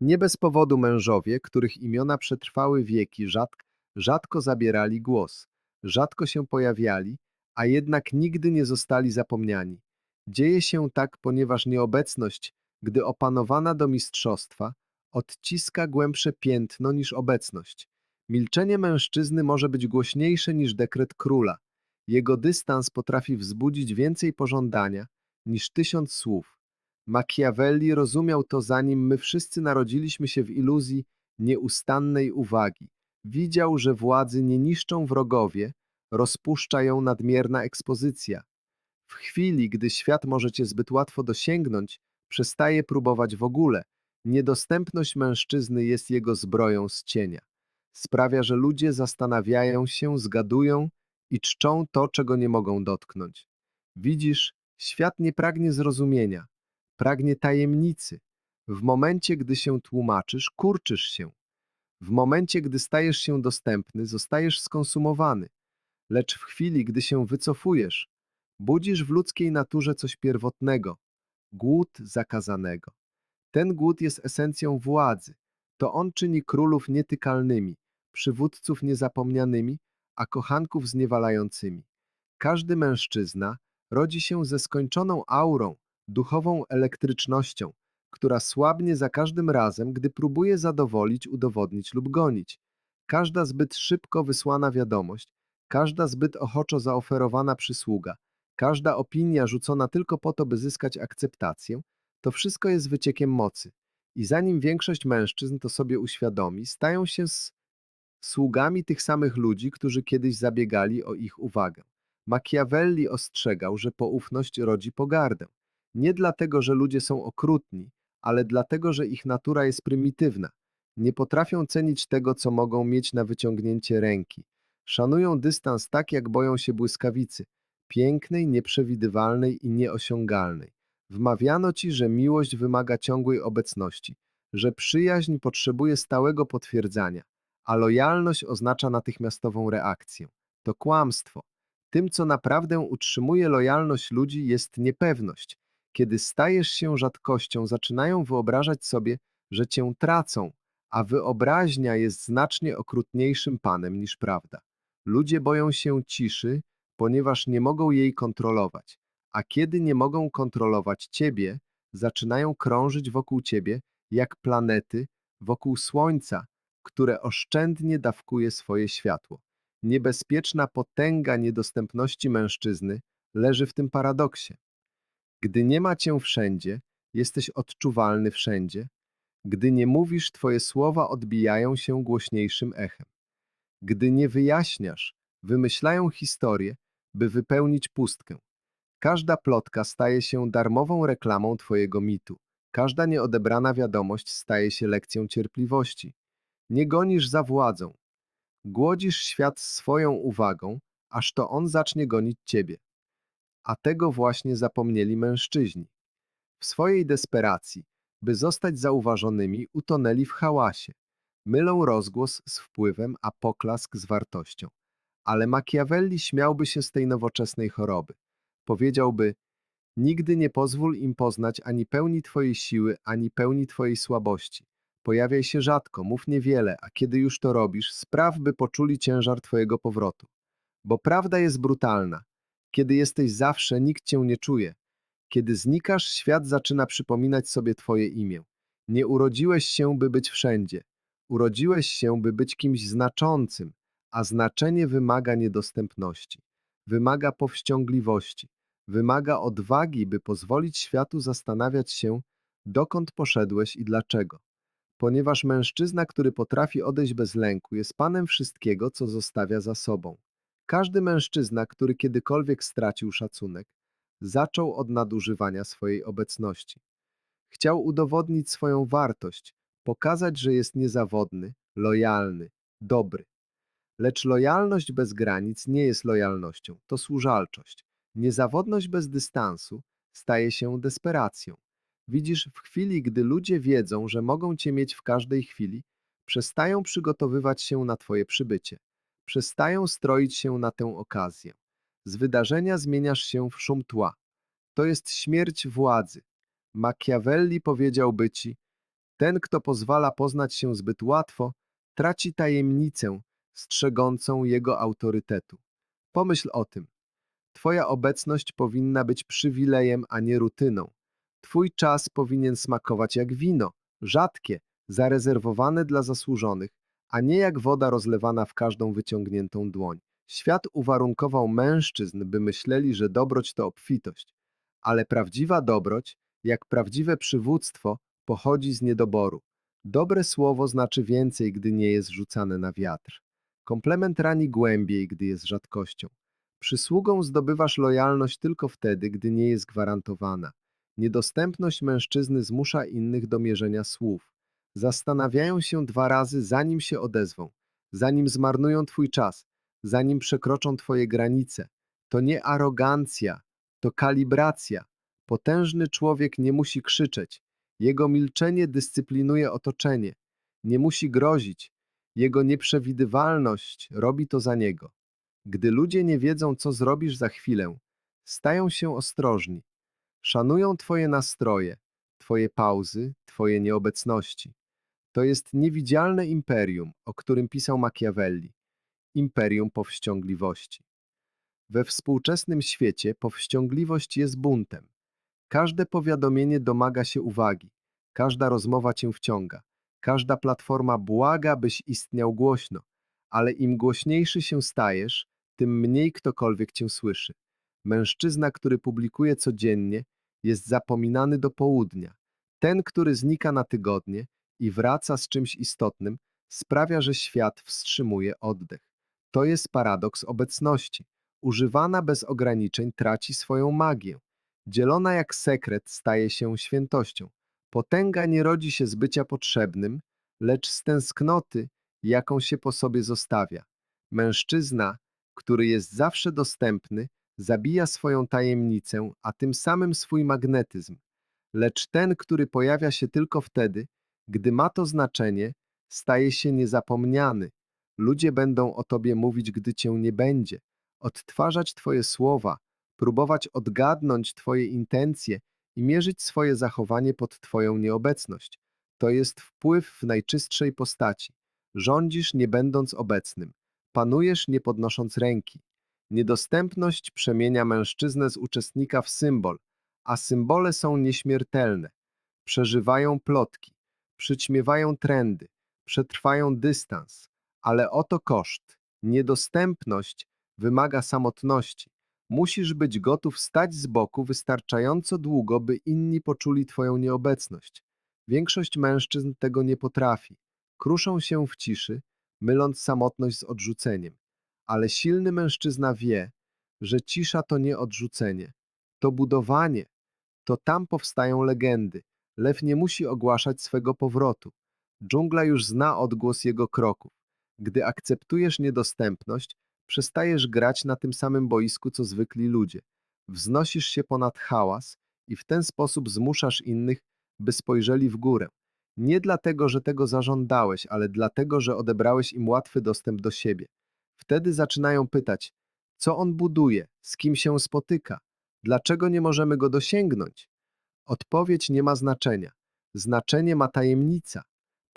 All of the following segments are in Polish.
Nie bez powodu mężowie, których imiona przetrwały wieki, rzadko, rzadko zabierali głos, rzadko się pojawiali, a jednak nigdy nie zostali zapomniani. Dzieje się tak, ponieważ nieobecność, gdy opanowana do mistrzostwa, odciska głębsze piętno niż obecność. Milczenie mężczyzny może być głośniejsze niż dekret króla. Jego dystans potrafi wzbudzić więcej pożądania niż tysiąc słów. Machiavelli rozumiał to zanim my wszyscy narodziliśmy się w iluzji nieustannej uwagi. Widział, że władzy nie niszczą wrogowie, rozpuszcza ją nadmierna ekspozycja. W chwili, gdy świat może cię zbyt łatwo dosięgnąć, przestaje próbować w ogóle. Niedostępność mężczyzny jest jego zbroją z cienia. Sprawia, że ludzie zastanawiają się, zgadują i czczą to, czego nie mogą dotknąć. Widzisz, świat nie pragnie zrozumienia, pragnie tajemnicy. W momencie, gdy się tłumaczysz, kurczysz się. W momencie, gdy stajesz się dostępny, zostajesz skonsumowany. Lecz w chwili, gdy się wycofujesz, budzisz w ludzkiej naturze coś pierwotnego głód zakazanego. Ten głód jest esencją władzy. To on czyni królów nietykalnymi, przywódców niezapomnianymi, a kochanków zniewalającymi. Każdy mężczyzna rodzi się ze skończoną aurą, duchową elektrycznością, która słabnie za każdym razem, gdy próbuje zadowolić, udowodnić lub gonić. Każda zbyt szybko wysłana wiadomość, każda zbyt ochoczo zaoferowana przysługa, każda opinia rzucona tylko po to, by zyskać akceptację, to wszystko jest wyciekiem mocy. I zanim większość mężczyzn to sobie uświadomi, stają się sługami tych samych ludzi, którzy kiedyś zabiegali o ich uwagę. Machiavelli ostrzegał, że poufność rodzi pogardę. Nie dlatego, że ludzie są okrutni, ale dlatego, że ich natura jest prymitywna. Nie potrafią cenić tego, co mogą mieć na wyciągnięcie ręki. Szanują dystans tak, jak boją się błyskawicy, pięknej, nieprzewidywalnej i nieosiągalnej. Wmawiano ci, że miłość wymaga ciągłej obecności, że przyjaźń potrzebuje stałego potwierdzania, a lojalność oznacza natychmiastową reakcję. To kłamstwo. Tym, co naprawdę utrzymuje lojalność ludzi, jest niepewność. Kiedy stajesz się rzadkością, zaczynają wyobrażać sobie, że cię tracą, a wyobraźnia jest znacznie okrutniejszym panem niż prawda. Ludzie boją się ciszy, ponieważ nie mogą jej kontrolować, a kiedy nie mogą kontrolować ciebie, zaczynają krążyć wokół ciebie jak planety wokół Słońca, które oszczędnie dawkuje swoje światło. Niebezpieczna potęga niedostępności mężczyzny leży w tym paradoksie. Gdy nie ma cię wszędzie, jesteś odczuwalny wszędzie. Gdy nie mówisz, twoje słowa odbijają się głośniejszym echem. Gdy nie wyjaśniasz, wymyślają historie, by wypełnić pustkę. Każda plotka staje się darmową reklamą twojego mitu. Każda nieodebrana wiadomość staje się lekcją cierpliwości. Nie gonisz za władzą. Głodzisz świat swoją uwagą, aż to on zacznie gonić ciebie. A tego właśnie zapomnieli mężczyźni. W swojej desperacji, by zostać zauważonymi, utonęli w hałasie. Mylą rozgłos z wpływem, a poklask z wartością. Ale Machiavelli śmiałby się z tej nowoczesnej choroby. Powiedziałby: Nigdy nie pozwól im poznać ani pełni twojej siły, ani pełni twojej słabości. Pojawiaj się rzadko, mów niewiele, a kiedy już to robisz, spraw, by poczuli ciężar twojego powrotu. Bo prawda jest brutalna. Kiedy jesteś zawsze, nikt cię nie czuje. Kiedy znikasz, świat zaczyna przypominać sobie twoje imię. Nie urodziłeś się, by być wszędzie. Urodziłeś się, by być kimś znaczącym, a znaczenie wymaga niedostępności. Wymaga powściągliwości. Wymaga odwagi, by pozwolić światu zastanawiać się, dokąd poszedłeś i dlaczego. Ponieważ mężczyzna, który potrafi odejść bez lęku, jest panem wszystkiego, co zostawia za sobą. Każdy mężczyzna, który kiedykolwiek stracił szacunek, zaczął od nadużywania swojej obecności. Chciał udowodnić swoją wartość, pokazać, że jest niezawodny, lojalny, dobry. Lecz lojalność bez granic nie jest lojalnością, to służalczość. Niezawodność bez dystansu staje się desperacją. Widzisz, w chwili, gdy ludzie wiedzą, że mogą cię mieć w każdej chwili, przestają przygotowywać się na twoje przybycie. Przestają stroić się na tę okazję. Z wydarzenia zmieniasz się w szum tła. To jest śmierć władzy. Machiavelli powiedziałby ci, Ten, kto pozwala poznać się zbyt łatwo, traci tajemnicę strzegącą jego autorytetu. Pomyśl o tym. Twoja obecność powinna być przywilejem, a nie rutyną. Twój czas powinien smakować jak wino, rzadkie, zarezerwowane dla zasłużonych, a nie jak woda rozlewana w każdą wyciągniętą dłoń. Świat uwarunkował mężczyzn, by myśleli, że dobroć to obfitość, ale prawdziwa dobroć, jak prawdziwe przywództwo, pochodzi z niedoboru. Dobre słowo znaczy więcej, gdy nie jest rzucane na wiatr. Komplement rani głębiej, gdy jest rzadkością. Przysługą zdobywasz lojalność tylko wtedy, gdy nie jest gwarantowana. Niedostępność mężczyzny zmusza innych do mierzenia słów. Zastanawiają się dwa razy, zanim się odezwą, zanim zmarnują twój czas, zanim przekroczą twoje granice. To nie arogancja, to kalibracja. Potężny człowiek nie musi krzyczeć. Jego milczenie dyscyplinuje otoczenie. Nie musi grozić. Jego nieprzewidywalność robi to za niego. Gdy ludzie nie wiedzą, co zrobisz za chwilę, stają się ostrożni. Szanują Twoje nastroje, Twoje pauzy, Twoje nieobecności. To jest niewidzialne imperium, o którym pisał Machiavelli imperium powściągliwości. We współczesnym świecie powściągliwość jest buntem. Każde powiadomienie domaga się uwagi, każda rozmowa cię wciąga, każda platforma błaga, byś istniał głośno, ale im głośniejszy się stajesz, tym mniej ktokolwiek cię słyszy. Mężczyzna, który publikuje codziennie, jest zapominany do południa. Ten, który znika na tygodnie i wraca z czymś istotnym, sprawia, że świat wstrzymuje oddech. To jest paradoks obecności. Używana bez ograniczeń traci swoją magię. Dzielona jak sekret staje się świętością. Potęga nie rodzi się z bycia potrzebnym, lecz z tęsknoty, jaką się po sobie zostawia. Mężczyzna, który jest zawsze dostępny, zabija swoją tajemnicę, a tym samym swój magnetyzm. Lecz ten, który pojawia się tylko wtedy, gdy ma to znaczenie, staje się niezapomniany. Ludzie będą o tobie mówić, gdy cię nie będzie, odtwarzać twoje słowa, próbować odgadnąć twoje intencje i mierzyć swoje zachowanie pod twoją nieobecność. To jest wpływ w najczystszej postaci. Rządzisz nie będąc obecnym, panujesz nie podnosząc ręki. Niedostępność przemienia mężczyznę z uczestnika w symbol, a symbole są nieśmiertelne. Przeżywają plotki, przyćmiewają trendy, przetrwają dystans, ale oto koszt. Niedostępność wymaga samotności. Musisz być gotów stać z boku wystarczająco długo, by inni poczuli Twoją nieobecność. Większość mężczyzn tego nie potrafi. Kruszą się w ciszy, myląc samotność z odrzuceniem. Ale silny mężczyzna wie, że cisza to nie odrzucenie, to budowanie. To tam powstają legendy. Lew nie musi ogłaszać swego powrotu. Dżungla już zna odgłos jego kroków. Gdy akceptujesz niedostępność, przestajesz grać na tym samym boisku, co zwykli ludzie. Wznosisz się ponad hałas i w ten sposób zmuszasz innych, by spojrzeli w górę. Nie dlatego, że tego zażądałeś, ale dlatego, że odebrałeś im łatwy dostęp do siebie. Wtedy zaczynają pytać, co on buduje, z kim się spotyka, dlaczego nie możemy go dosięgnąć. Odpowiedź nie ma znaczenia. Znaczenie ma tajemnica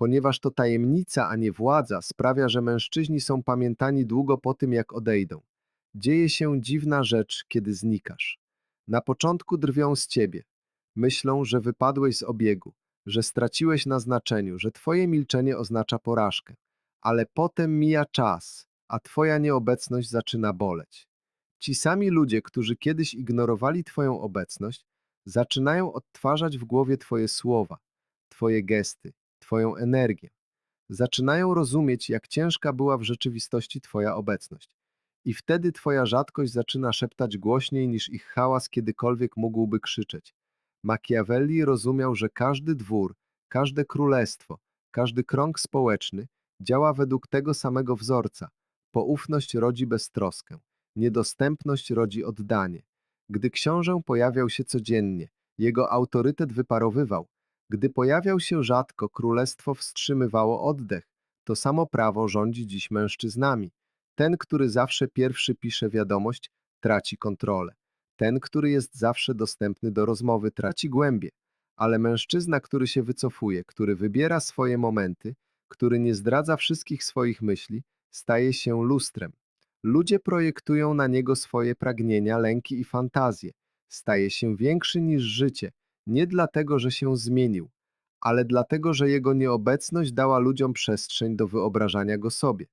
ponieważ to tajemnica, a nie władza sprawia, że mężczyźni są pamiętani długo po tym, jak odejdą. Dzieje się dziwna rzecz, kiedy znikasz. Na początku drwią z ciebie. Myślą, że wypadłeś z obiegu, że straciłeś na znaczeniu, że twoje milczenie oznacza porażkę. Ale potem mija czas, a twoja nieobecność zaczyna boleć. Ci sami ludzie, którzy kiedyś ignorowali twoją obecność, zaczynają odtwarzać w głowie twoje słowa, twoje gesty, Twoją energię. Zaczynają rozumieć, jak ciężka była w rzeczywistości Twoja obecność. I wtedy Twoja rzadkość zaczyna szeptać głośniej niż ich hałas kiedykolwiek mógłby krzyczeć. Machiavelli rozumiał, że każdy dwór, każde królestwo, każdy krąg społeczny działa według tego samego wzorca. Poufność rodzi beztroskę, niedostępność rodzi oddanie. Gdy książę pojawiał się codziennie, jego autorytet wyparowywał, gdy pojawiał się rzadko, królestwo wstrzymywało oddech. To samo prawo rządzi dziś mężczyznami. Ten, który zawsze pierwszy pisze wiadomość, traci kontrolę. Ten, który jest zawsze dostępny do rozmowy, traci głębie. Ale mężczyzna, który się wycofuje, który wybiera swoje momenty, który nie zdradza wszystkich swoich myśli, staje się lustrem. Ludzie projektują na niego swoje pragnienia, lęki i fantazje. Staje się większy niż życie, nie dlatego, że się zmienił, ale dlatego, że jego nieobecność dała ludziom przestrzeń do wyobrażania go sobie.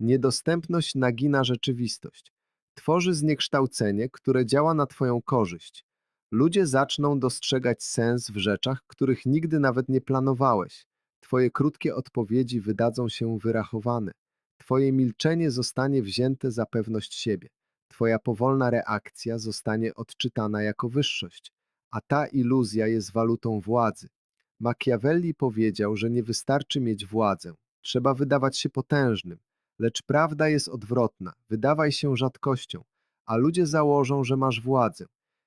Niedostępność nagina rzeczywistość. Tworzy zniekształcenie, które działa na Twoją korzyść. Ludzie zaczną dostrzegać sens w rzeczach, których nigdy nawet nie planowałeś. Twoje krótkie odpowiedzi wydadzą się wyrachowane. Twoje milczenie zostanie wzięte za pewność siebie. Twoja powolna reakcja zostanie odczytana jako wyższość, a ta iluzja jest walutą władzy. Machiavelli powiedział, że nie wystarczy mieć władzę, trzeba wydawać się potężnym, lecz prawda jest odwrotna, wydawaj się rzadkością, a ludzie założą, że masz władzę.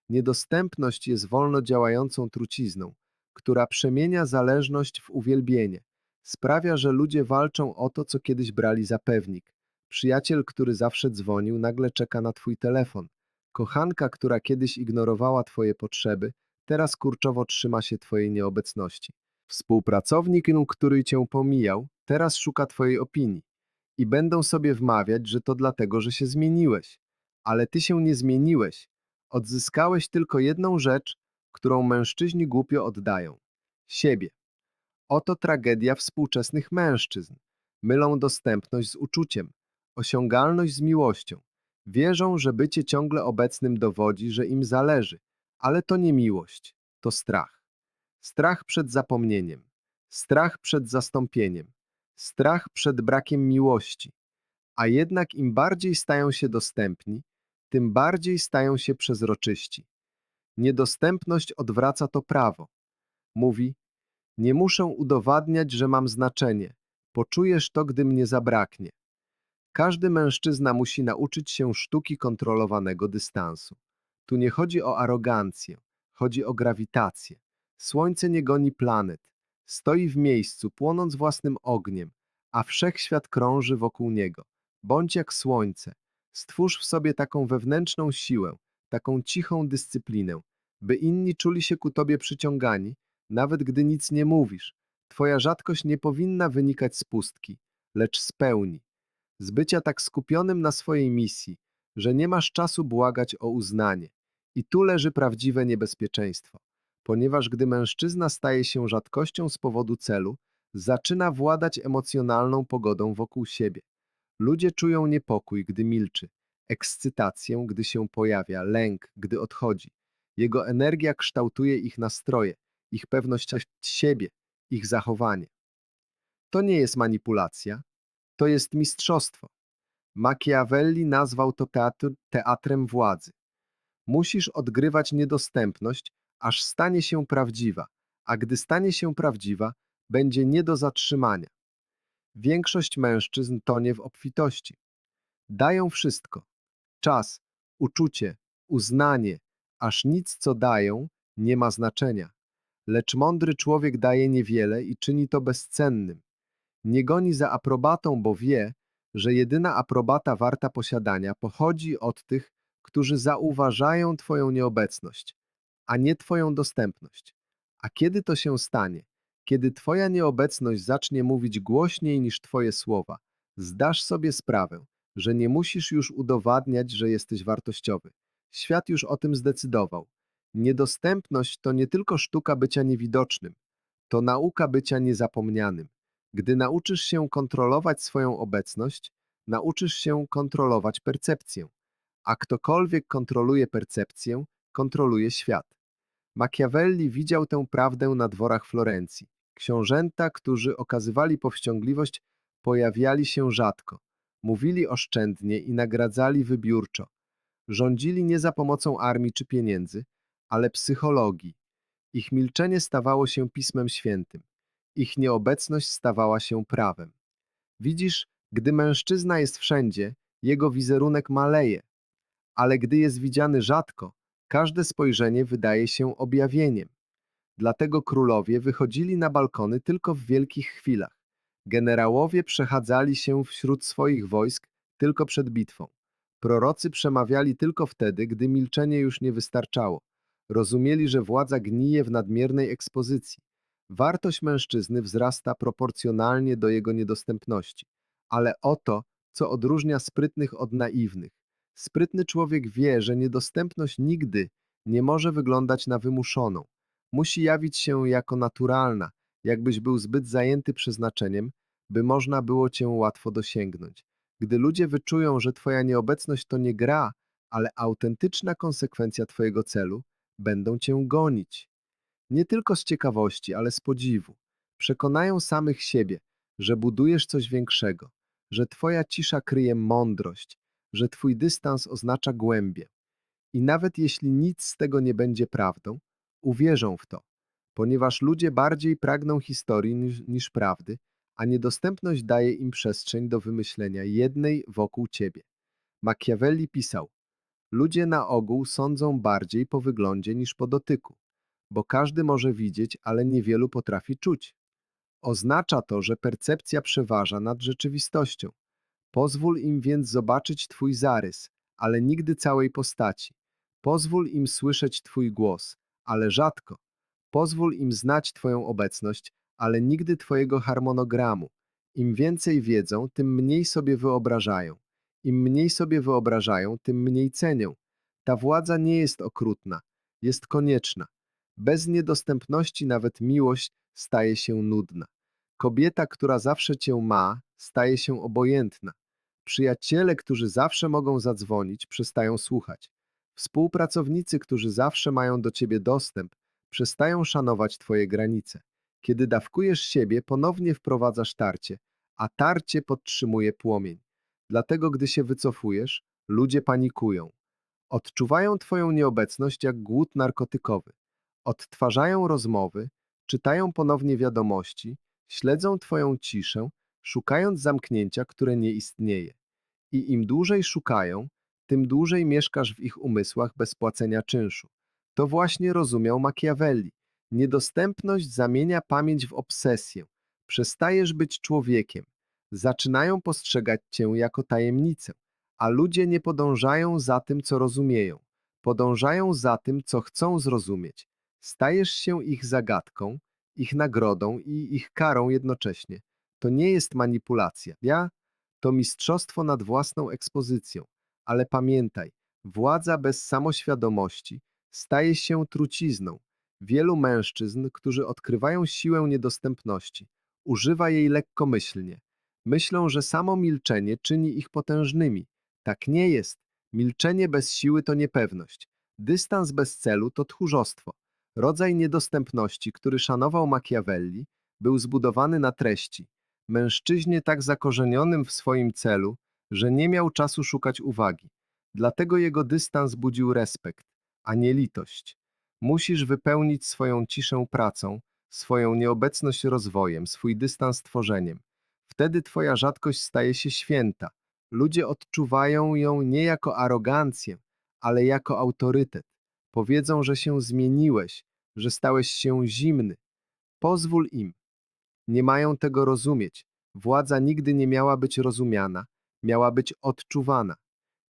Niedostępność jest wolno działającą trucizną, która przemienia zależność w uwielbienie. Sprawia, że ludzie walczą o to, co kiedyś brali za pewnik. Przyjaciel, który zawsze dzwonił, nagle czeka na twój telefon. Kochanka, która kiedyś ignorowała twoje potrzeby, teraz kurczowo trzyma się twojej nieobecności. Współpracownik, który cię pomijał, teraz szuka twojej opinii. I będą sobie wmawiać, że to dlatego, że się zmieniłeś. Ale ty się nie zmieniłeś. Odzyskałeś tylko jedną rzecz, którą mężczyźni głupio oddają siebie. Oto tragedia współczesnych mężczyzn. Mylą dostępność z uczuciem, osiągalność z miłością. Wierzą, że bycie ciągle obecnym dowodzi, że im zależy, ale to nie miłość, to strach. Strach przed zapomnieniem, strach przed zastąpieniem, strach przed brakiem miłości. A jednak im bardziej stają się dostępni, tym bardziej stają się przezroczyści. Niedostępność odwraca to prawo. Mówi: Nie muszę udowadniać, że mam znaczenie. Poczujesz to, gdy mnie zabraknie. Każdy mężczyzna musi nauczyć się sztuki kontrolowanego dystansu. Tu nie chodzi o arogancję, chodzi o grawitację. Słońce nie goni planet, stoi w miejscu, płonąc własnym ogniem, a wszechświat krąży wokół niego. Bądź jak słońce. Stwórz w sobie taką wewnętrzną siłę, taką cichą dyscyplinę, by inni czuli się ku tobie przyciągani, nawet gdy nic nie mówisz. Twoja rzadkość nie powinna wynikać z pustki, lecz z pełni. Z bycia tak skupionym na swojej misji, że nie masz czasu błagać o uznanie. I tu leży prawdziwe niebezpieczeństwo, ponieważ gdy mężczyzna staje się rzadkością z powodu celu, zaczyna władać emocjonalną pogodą wokół siebie. Ludzie czują niepokój, gdy milczy, ekscytację, gdy się pojawia, lęk, gdy odchodzi. Jego energia kształtuje ich nastroje, ich pewność siebie, ich zachowanie. To nie jest manipulacja, to jest mistrzostwo. Machiavelli nazwał to teatr, teatrem władzy. Musisz odgrywać niedostępność, aż stanie się prawdziwa, a gdy stanie się prawdziwa, będzie nie do zatrzymania. Większość mężczyzn tonie w obfitości. Dają wszystko: czas, uczucie, uznanie, aż nic, co dają, nie ma znaczenia. Lecz mądry człowiek daje niewiele i czyni to bezcennym. Nie goni za aprobatą, bo wie, że jedyna aprobata warta posiadania pochodzi od tych, którzy zauważają Twoją nieobecność, a nie Twoją dostępność. A kiedy to się stanie? Kiedy Twoja nieobecność zacznie mówić głośniej niż Twoje słowa, zdasz sobie sprawę, że nie musisz już udowadniać, że jesteś wartościowy. Świat już o tym zdecydował. Niedostępność to nie tylko sztuka bycia niewidocznym, to nauka bycia niezapomnianym. Gdy nauczysz się kontrolować swoją obecność, nauczysz się kontrolować percepcję. A ktokolwiek kontroluje percepcję, kontroluje świat. Machiavelli widział tę prawdę na dworach Florencji. Książęta, którzy okazywali powściągliwość, pojawiali się rzadko. Mówili oszczędnie i nagradzali wybiórczo. Rządzili nie za pomocą armii czy pieniędzy, ale psychologii. Ich milczenie stawało się pismem świętym. Ich nieobecność stawała się prawem. Widzisz, gdy mężczyzna jest wszędzie, jego wizerunek maleje, ale gdy jest widziany rzadko, każde spojrzenie wydaje się objawieniem. Dlatego królowie wychodzili na balkony tylko w wielkich chwilach. Generałowie przechadzali się wśród swoich wojsk tylko przed bitwą. Prorocy przemawiali tylko wtedy, gdy milczenie już nie wystarczało. Rozumieli, że władza gnije w nadmiernej ekspozycji. Wartość mężczyzny wzrasta proporcjonalnie do jego niedostępności. Ale oto, co odróżnia sprytnych od naiwnych. Sprytny człowiek wie, że niedostępność nigdy nie może wyglądać na wymuszoną. Musi jawić się jako naturalna, jakbyś był zbyt zajęty przeznaczeniem, by można było cię łatwo dosięgnąć. Gdy ludzie wyczują, że twoja nieobecność to nie gra, ale autentyczna konsekwencja twojego celu, będą cię gonić. Nie tylko z ciekawości, ale z podziwu. Przekonają samych siebie, że budujesz coś większego, że twoja cisza kryje mądrość, że twój dystans oznacza głębię. I nawet jeśli nic z tego nie będzie prawdą, uwierzą w to, ponieważ ludzie bardziej pragną historii niż, niż prawdy, a niedostępność daje im przestrzeń do wymyślenia jednej wokół ciebie. Machiavelli pisał: Ludzie na ogół sądzą bardziej po wyglądzie niż po dotyku, bo każdy może widzieć, ale niewielu potrafi czuć. Oznacza to, że percepcja przeważa nad rzeczywistością. Pozwól im więc zobaczyć Twój zarys, ale nigdy całej postaci. Pozwól im słyszeć Twój głos, ale rzadko. Pozwól im znać Twoją obecność, ale nigdy Twojego harmonogramu. Im więcej wiedzą, tym mniej sobie wyobrażają. Im mniej sobie wyobrażają, tym mniej cenią. Ta władza nie jest okrutna, jest konieczna. Bez niedostępności nawet miłość staje się nudna. Kobieta, która zawsze cię ma, staje się obojętna. Przyjaciele, którzy zawsze mogą zadzwonić, przestają słuchać. Współpracownicy, którzy zawsze mają do ciebie dostęp, przestają szanować twoje granice. Kiedy dawkujesz siebie, ponownie wprowadzasz tarcie, a tarcie podtrzymuje płomień. Dlatego, gdy się wycofujesz, ludzie panikują. Odczuwają twoją nieobecność jak głód narkotykowy. Odtwarzają rozmowy, czytają ponownie wiadomości, śledzą twoją ciszę, szukając zamknięcia, które nie istnieje. I im dłużej szukają, tym dłużej mieszkasz w ich umysłach bez płacenia czynszu. To właśnie rozumiał Machiavelli. Niedostępność zamienia pamięć w obsesję. Przestajesz być człowiekiem. Zaczynają postrzegać cię jako tajemnicę, a ludzie nie podążają za tym, co rozumieją. Podążają za tym, co chcą zrozumieć. Stajesz się ich zagadką, ich nagrodą i ich karą jednocześnie. To nie jest manipulacja. Ja to mistrzostwo nad własną ekspozycją. Ale pamiętaj, władza bez samoświadomości staje się trucizną. Wielu mężczyzn, którzy odkrywają siłę niedostępności, używa jej lekkomyślnie. Myślą, że samo milczenie czyni ich potężnymi. Tak nie jest. Milczenie bez siły to niepewność. Dystans bez celu to tchórzostwo. Rodzaj niedostępności, który szanował Machiavelli, był zbudowany na treści. Mężczyźnie tak zakorzenionym w swoim celu, że nie miał czasu szukać uwagi. Dlatego jego dystans budził respekt, a nie litość. Musisz wypełnić swoją ciszę pracą, swoją nieobecność rozwojem, swój dystans tworzeniem. Wtedy twoja rzadkość staje się święta. Ludzie odczuwają ją nie jako arogancję, ale jako autorytet. Powiedzą, że się zmieniłeś, że stałeś się zimny. Pozwól im. Nie mają tego rozumieć. Władza nigdy nie miała być rozumiana, miała być odczuwana.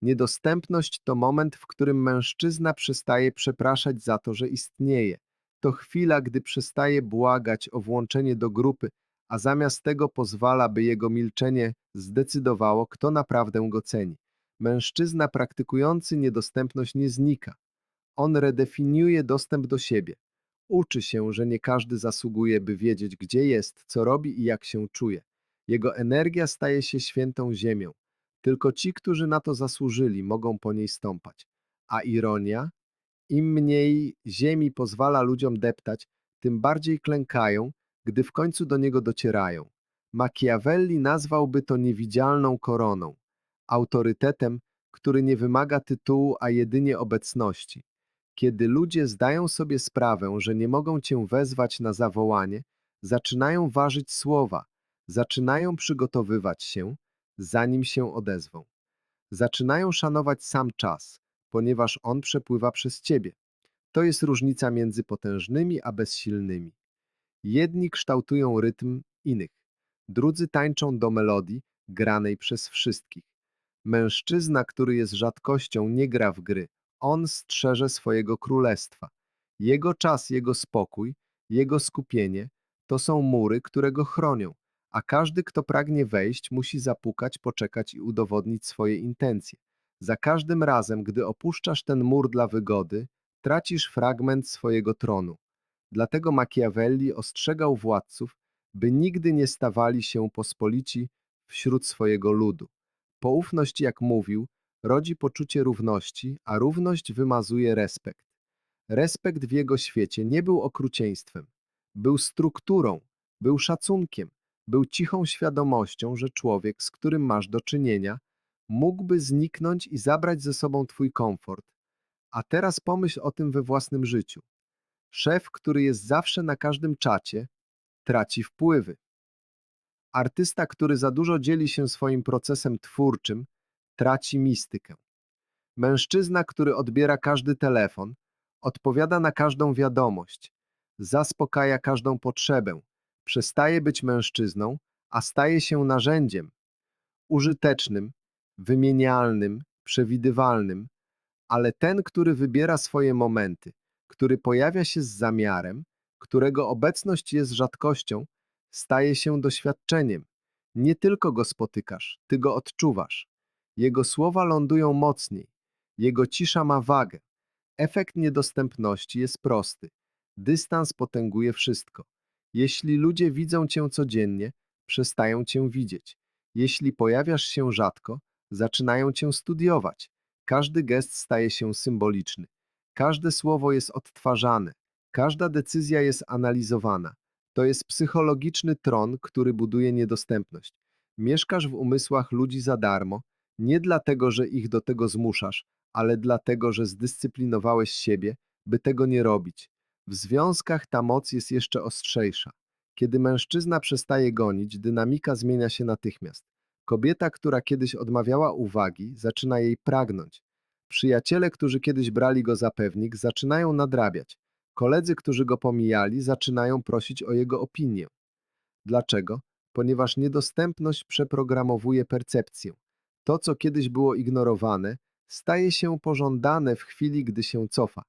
Niedostępność to moment, w którym mężczyzna przestaje przepraszać za to, że istnieje. To chwila, gdy przestaje błagać o włączenie do grupy, a zamiast tego pozwala, by jego milczenie zdecydowało, kto naprawdę go ceni. Mężczyzna praktykujący niedostępność nie znika. On redefiniuje dostęp do siebie. Uczy się, że nie każdy zasługuje, by wiedzieć, gdzie jest, co robi i jak się czuje. Jego energia staje się świętą ziemią. Tylko ci, którzy na to zasłużyli, mogą po niej stąpać. A ironia? Im mniej ziemi pozwala ludziom deptać, tym bardziej klękają, gdy w końcu do niego docierają. Machiavelli nazwałby to niewidzialną koroną, autorytetem, który nie wymaga tytułu, a jedynie obecności. Kiedy ludzie zdają sobie sprawę, że nie mogą cię wezwać na zawołanie, zaczynają ważyć słowa, zaczynają przygotowywać się, zanim się odezwą. Zaczynają szanować sam czas, ponieważ on przepływa przez ciebie. To jest różnica między potężnymi a bezsilnymi. Jedni kształtują rytm innych, drudzy tańczą do melodii granej przez wszystkich. Mężczyzna, który jest rzadkością, nie gra w gry. On strzeże swojego królestwa. Jego czas, jego spokój, jego skupienie to są mury, które go chronią, a każdy, kto pragnie wejść, musi zapukać, poczekać i udowodnić swoje intencje. Za każdym razem, gdy opuszczasz ten mur dla wygody, tracisz fragment swojego tronu. Dlatego Machiavelli ostrzegał władców, by nigdy nie stawali się pospolici wśród swojego ludu. Poufność, jak mówił, rodzi poczucie równości, a równość wymazuje respekt. Respekt w jego świecie nie był okrucieństwem, był strukturą, był szacunkiem, był cichą świadomością, że człowiek, z którym masz do czynienia, mógłby zniknąć i zabrać ze sobą twój komfort. A teraz pomyśl o tym we własnym życiu. Szef, który jest zawsze na każdym czacie, traci wpływy. Artysta, który za dużo dzieli się swoim procesem twórczym, traci mistykę. Mężczyzna, który odbiera każdy telefon, odpowiada na każdą wiadomość, zaspokaja każdą potrzebę, przestaje być mężczyzną, a staje się narzędziem użytecznym, wymienialnym, przewidywalnym, ale ten, który wybiera swoje momenty, który pojawia się z zamiarem, którego obecność jest rzadkością, staje się doświadczeniem. Nie tylko go spotykasz, ty go odczuwasz. Jego słowa lądują mocniej, jego cisza ma wagę. Efekt niedostępności jest prosty. Dystans potęguje wszystko. Jeśli ludzie widzą cię codziennie, przestają cię widzieć. Jeśli pojawiasz się rzadko, zaczynają cię studiować. Każdy gest staje się symboliczny. Każde słowo jest odtwarzane. Każda decyzja jest analizowana. To jest psychologiczny tron, który buduje niedostępność. Mieszkasz w umysłach ludzi za darmo, nie dlatego, że ich do tego zmuszasz, ale dlatego, że zdyscyplinowałeś siebie, by tego nie robić. W związkach ta moc jest jeszcze ostrzejsza. Kiedy mężczyzna przestaje gonić, dynamika zmienia się natychmiast. Kobieta, która kiedyś odmawiała uwagi, zaczyna jej pragnąć. Przyjaciele, którzy kiedyś brali go za pewnik, zaczynają nadrabiać. Koledzy, którzy go pomijali, zaczynają prosić o jego opinię. Dlaczego? Ponieważ niedostępność przeprogramowuje percepcję. To, co kiedyś było ignorowane, staje się pożądane w chwili, gdy się cofa.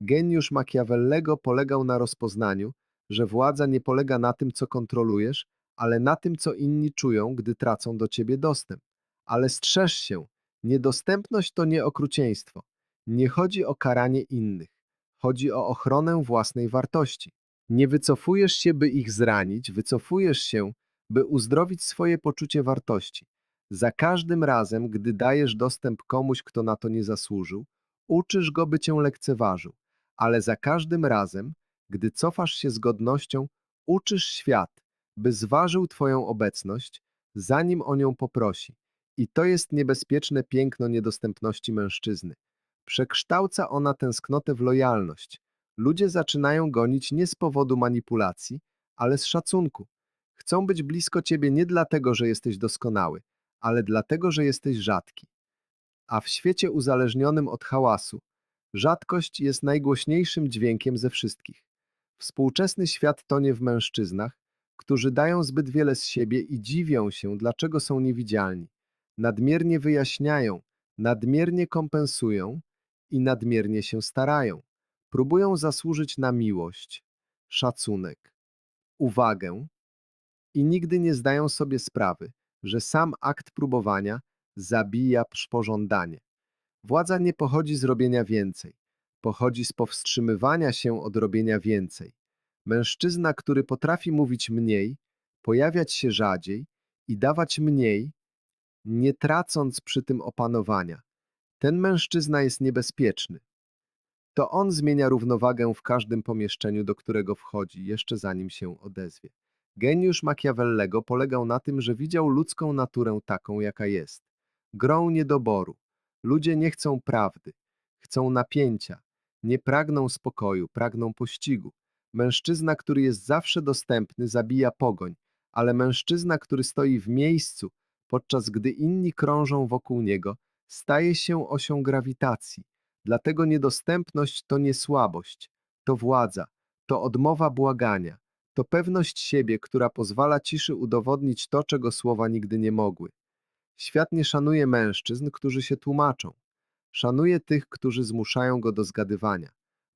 Geniusz Machiavellego polegał na rozpoznaniu, że władza nie polega na tym, co kontrolujesz, ale na tym, co inni czują, gdy tracą do ciebie dostęp. Ale strzeż się, niedostępność to nie okrucieństwo. Nie chodzi o karanie innych. Chodzi o ochronę własnej wartości. Nie wycofujesz się, by ich zranić, wycofujesz się, by uzdrowić swoje poczucie wartości. Za każdym razem, gdy dajesz dostęp komuś, kto na to nie zasłużył, uczysz go, by cię lekceważył, ale za każdym razem, gdy cofasz się z godnością, uczysz świat, by zważył twoją obecność, zanim o nią poprosi. I to jest niebezpieczne piękno niedostępności mężczyzny. Przekształca ona tęsknotę w lojalność. Ludzie zaczynają gonić nie z powodu manipulacji, ale z szacunku. Chcą być blisko ciebie nie dlatego, że jesteś doskonały, ale dlatego, że jesteś rzadki. A w świecie uzależnionym od hałasu, rzadkość jest najgłośniejszym dźwiękiem ze wszystkich. Współczesny świat tonie w mężczyznach, którzy dają zbyt wiele z siebie i dziwią się, dlaczego są niewidzialni. Nadmiernie wyjaśniają, nadmiernie kompensują i nadmiernie się starają. Próbują zasłużyć na miłość, szacunek, uwagę i nigdy nie zdają sobie sprawy, że sam akt próbowania zabija pożądanie. Władza nie pochodzi z robienia więcej, pochodzi z powstrzymywania się od robienia więcej. Mężczyzna, który potrafi mówić mniej, pojawiać się rzadziej i dawać mniej, nie tracąc przy tym opanowania. Ten mężczyzna jest niebezpieczny. To on zmienia równowagę w każdym pomieszczeniu, do którego wchodzi, jeszcze zanim się odezwie. Geniusz Machiavellego polegał na tym, że widział ludzką naturę taką, jaka jest. Grą niedoboru. Ludzie nie chcą prawdy, chcą napięcia, nie pragną spokoju, pragną pościgu. Mężczyzna, który jest zawsze dostępny, zabija pogoń, ale mężczyzna, który stoi w miejscu, podczas gdy inni krążą wokół niego, staje się osią grawitacji. Dlatego niedostępność to nie słabość, to władza, to odmowa błagania, to pewność siebie, która pozwala ciszy udowodnić to, czego słowa nigdy nie mogły. Świat nie szanuje mężczyzn, którzy się tłumaczą. Szanuje tych, którzy zmuszają go do zgadywania.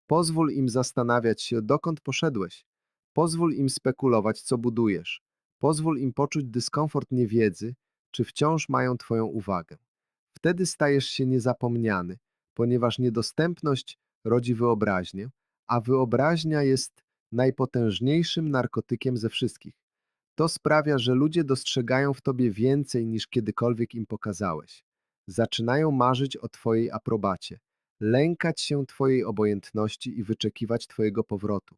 Pozwól im zastanawiać się, dokąd poszedłeś. Pozwól im spekulować, co budujesz. Pozwól im poczuć dyskomfort niewiedzy, czy wciąż mają Twoją uwagę. Wtedy stajesz się niezapomniany, ponieważ niedostępność rodzi wyobraźnię, a wyobraźnia jest najpotężniejszym narkotykiem ze wszystkich. To sprawia, że ludzie dostrzegają w tobie więcej niż kiedykolwiek im pokazałeś. Zaczynają marzyć o Twojej aprobacie, lękać się Twojej obojętności i wyczekiwać Twojego powrotu.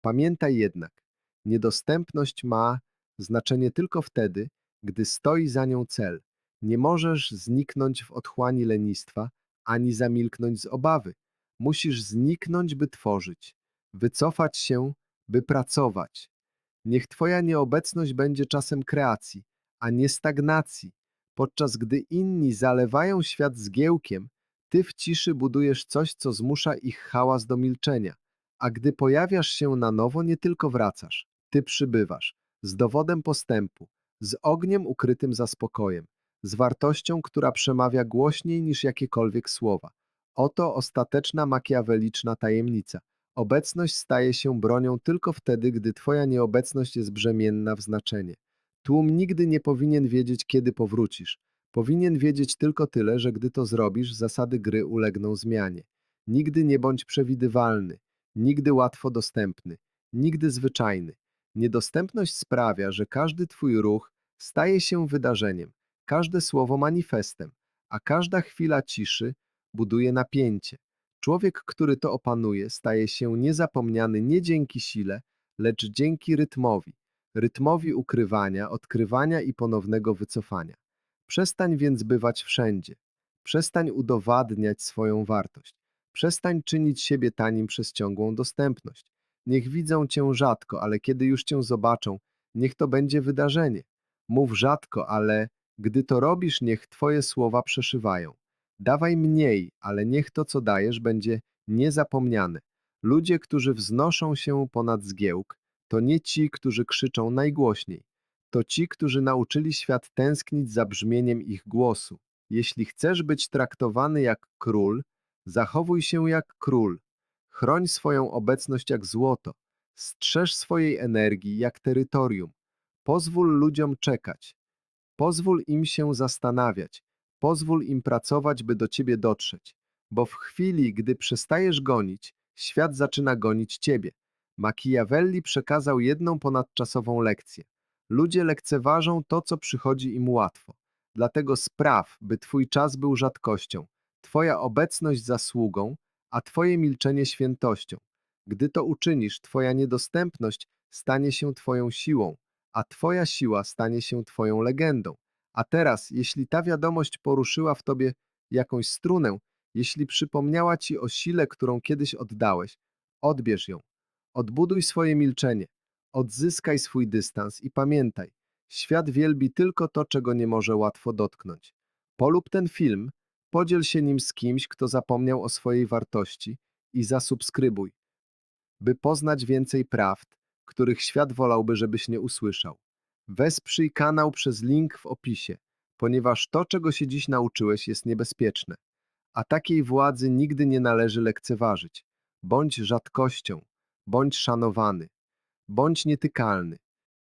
Pamiętaj jednak, niedostępność ma znaczenie tylko wtedy, gdy stoi za nią cel. Nie możesz zniknąć w otchłani lenistwa, ani zamilknąć z obawy. Musisz zniknąć, by tworzyć, wycofać się, by pracować. Niech Twoja nieobecność będzie czasem kreacji, a nie stagnacji. Podczas gdy inni zalewają świat zgiełkiem, Ty w ciszy budujesz coś, co zmusza ich hałas do milczenia. A gdy pojawiasz się na nowo, nie tylko wracasz, Ty przybywasz, z dowodem postępu, z ogniem ukrytym za spokojem, z wartością, która przemawia głośniej niż jakiekolwiek słowa. Oto ostateczna makiaweliczna tajemnica. Obecność staje się bronią tylko wtedy, gdy Twoja nieobecność jest brzemienna w znaczenie. Tłum nigdy nie powinien wiedzieć, kiedy powrócisz. Powinien wiedzieć tylko tyle, że gdy to zrobisz, zasady gry ulegną zmianie. Nigdy nie bądź przewidywalny, nigdy łatwo dostępny, nigdy zwyczajny. Niedostępność sprawia, że każdy Twój ruch staje się wydarzeniem, każde słowo manifestem, a każda chwila ciszy buduje napięcie. Człowiek, który to opanuje, staje się niezapomniany nie dzięki sile, lecz dzięki rytmowi, rytmowi ukrywania, odkrywania i ponownego wycofania. Przestań więc bywać wszędzie. Przestań udowadniać swoją wartość. Przestań czynić siebie tanim przez ciągłą dostępność. Niech widzą cię rzadko, ale kiedy już cię zobaczą, niech to będzie wydarzenie. Mów rzadko, ale gdy to robisz, niech twoje słowa przeszywają. Dawaj mniej, ale niech to, co dajesz, będzie niezapomniane. Ludzie, którzy wznoszą się ponad zgiełk, to nie ci, którzy krzyczą najgłośniej. To ci, którzy nauczyli świat tęsknić za brzmieniem ich głosu. Jeśli chcesz być traktowany jak król, zachowuj się jak król. Chroń swoją obecność jak złoto. Strzeż swojej energii jak terytorium. Pozwól ludziom czekać. Pozwól im się zastanawiać. Pozwól im pracować, by do ciebie dotrzeć. Bo w chwili, gdy przestajesz gonić, świat zaczyna gonić ciebie. Machiavelli przekazał jedną ponadczasową lekcję. Ludzie lekceważą to, co przychodzi im łatwo. Dlatego spraw, by twój czas był rzadkością, twoja obecność zasługą, a twoje milczenie świętością. Gdy to uczynisz, twoja niedostępność stanie się twoją siłą, a twoja siła stanie się twoją legendą. A teraz, jeśli ta wiadomość poruszyła w tobie jakąś strunę, jeśli przypomniała ci o sile, którą kiedyś oddałeś, odbierz ją. Odbuduj swoje milczenie, odzyskaj swój dystans i pamiętaj, świat wielbi tylko to, czego nie może łatwo dotknąć. Polub ten film, podziel się nim z kimś, kto zapomniał o swojej wartości i zasubskrybuj, by poznać więcej prawd, których świat wolałby, żebyś nie usłyszał. Wesprzyj kanał przez link w opisie, ponieważ to, czego się dziś nauczyłeś, jest niebezpieczne. A takiej władzy nigdy nie należy lekceważyć. Bądź rzadkością, bądź szanowany, bądź nietykalny.